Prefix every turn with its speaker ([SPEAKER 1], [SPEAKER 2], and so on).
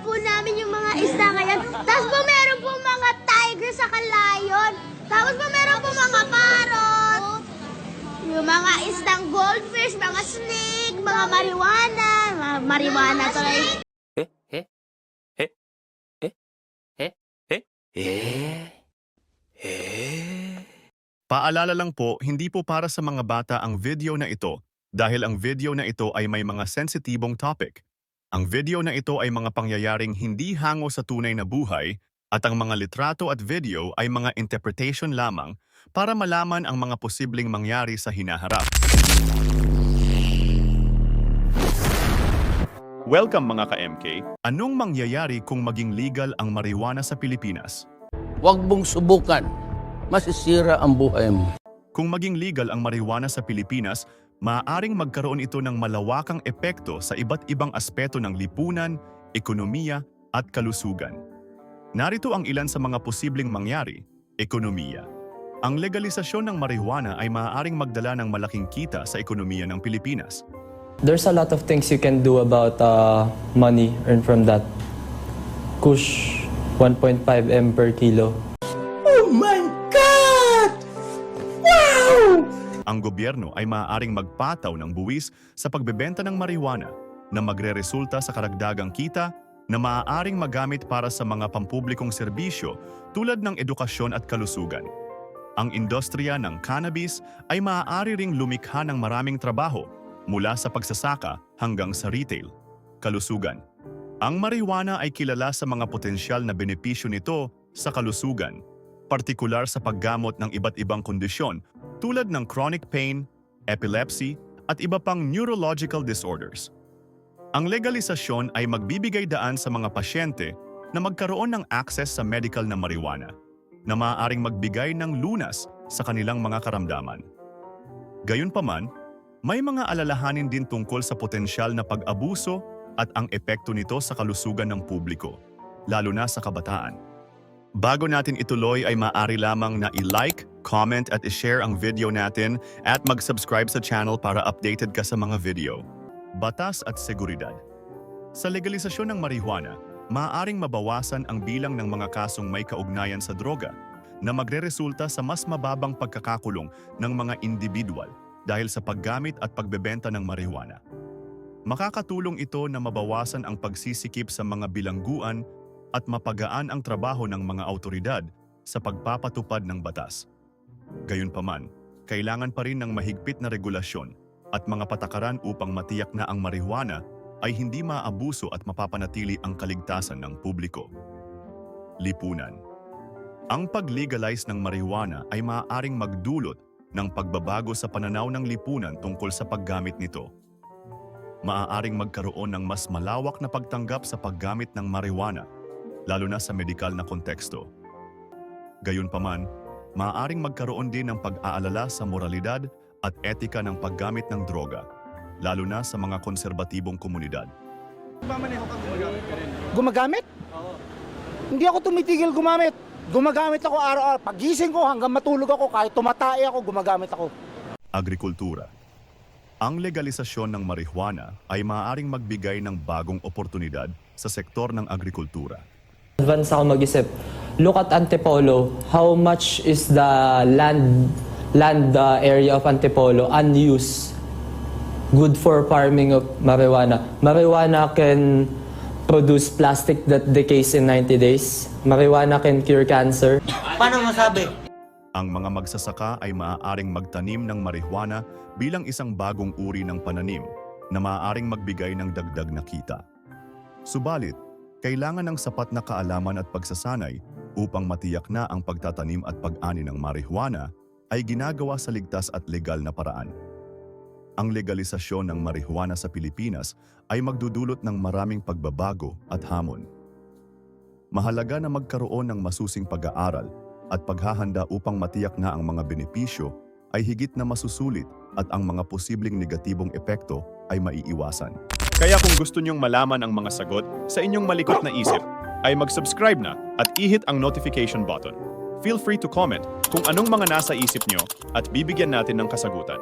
[SPEAKER 1] po namin yung mga isda ngayon. Tapos po meron po mga tiger sa kalayon. Tapos po meron po mga parrot. Yung mga isdang goldfish, mga snake, mga marijuana. Mga marijuana tuloy.
[SPEAKER 2] Paalala lang po, hindi po para sa mga bata ang video na ito dahil ang video na ito ay may mga sensitibong topic. Ang video na ito ay mga pangyayaring hindi hango sa tunay na buhay at ang mga litrato at video ay mga interpretation lamang para malaman ang mga posibleng mangyari sa hinaharap. Welcome mga ka-MK! Anong mangyayari kung maging legal ang marijuana sa Pilipinas?
[SPEAKER 3] Huwag mong subukan. Masisira ang buhay mo.
[SPEAKER 2] Kung maging legal ang marijuana sa Pilipinas, maaaring magkaroon ito ng malawakang epekto sa iba't ibang aspeto ng lipunan, ekonomiya at kalusugan. Narito ang ilan sa mga posibleng mangyari. Ekonomiya. Ang legalisasyon ng marijuana ay maaaring magdala ng malaking kita sa ekonomiya ng Pilipinas.
[SPEAKER 4] There's a lot of things you can do about uh, money earned from that. Kush, 1.5 M per kilo.
[SPEAKER 2] Ang gobyerno ay maaaring magpataw ng buwis sa pagbebenta ng marijuana na magreresulta sa karagdagang kita na maaaring magamit para sa mga pampublikong serbisyo tulad ng edukasyon at kalusugan. Ang industriya ng cannabis ay maaari ring lumikha ng maraming trabaho mula sa pagsasaka hanggang sa retail, kalusugan. Ang marijuana ay kilala sa mga potensyal na benepisyo nito sa kalusugan, partikular sa paggamot ng iba't ibang kondisyon tulad ng chronic pain, epilepsy, at iba pang neurological disorders. Ang legalisasyon ay magbibigay daan sa mga pasyente na magkaroon ng access sa medical na marijuana na maaaring magbigay ng lunas sa kanilang mga karamdaman. Gayunpaman, may mga alalahanin din tungkol sa potensyal na pag-abuso at ang epekto nito sa kalusugan ng publiko, lalo na sa kabataan. Bago natin ituloy ay maaari lamang na i-like, comment at i-share ang video natin at mag-subscribe sa channel para updated ka sa mga video. Batas at seguridad. Sa legalisasyon ng marijuana, maaaring mabawasan ang bilang ng mga kasong may kaugnayan sa droga na magreresulta sa mas mababang pagkakakulong ng mga individual dahil sa paggamit at pagbebenta ng marijuana. Makakatulong ito na mabawasan ang pagsisikip sa mga bilangguan at mapagaan ang trabaho ng mga autoridad sa pagpapatupad ng batas. Gayunpaman, kailangan pa rin ng mahigpit na regulasyon at mga patakaran upang matiyak na ang marijuana ay hindi maabuso at mapapanatili ang kaligtasan ng publiko. Lipunan Ang pag-legalize ng marijuana ay maaaring magdulot ng pagbabago sa pananaw ng lipunan tungkol sa paggamit nito. Maaaring magkaroon ng mas malawak na pagtanggap sa paggamit ng marijuana lalo na sa medikal na konteksto. Gayunpaman, maaaring magkaroon din ng pag-aalala sa moralidad at etika ng paggamit ng droga, lalo na sa mga konserbatibong komunidad.
[SPEAKER 5] Gumagamit? Hindi ako tumitigil gumamit. Gumagamit ako araw-araw. Pagising ko hanggang matulog ako, kahit tumatay ako, gumagamit ako.
[SPEAKER 2] Agrikultura Ang legalisasyon ng marijuana ay maaaring magbigay ng bagong oportunidad sa sektor ng agrikultura.
[SPEAKER 4] Advance ako mag-isip. Look at Antipolo. How much is the land land uh, area of Antipolo unused? Good for farming of marijuana. Marijuana can produce plastic that decays in 90 days. Marijuana can cure cancer.
[SPEAKER 5] Paano masabi?
[SPEAKER 2] Ang mga magsasaka ay maaaring magtanim ng marijuana bilang isang bagong uri ng pananim na maaaring magbigay ng dagdag na kita. Subalit, kailangan ng sapat na kaalaman at pagsasanay upang matiyak na ang pagtatanim at pag-ani ng marijuana ay ginagawa sa ligtas at legal na paraan. Ang legalisasyon ng marijuana sa Pilipinas ay magdudulot ng maraming pagbabago at hamon. Mahalaga na magkaroon ng masusing pag-aaral at paghahanda upang matiyak na ang mga benepisyo ay higit na masusulit at ang mga posibleng negatibong epekto ay maiiwasan. Kaya kung gusto nyong malaman ang mga sagot sa inyong malikot na isip, ay mag-subscribe na at ihit ang notification button. Feel free to comment kung anong mga nasa isip nyo at bibigyan natin ng kasagutan.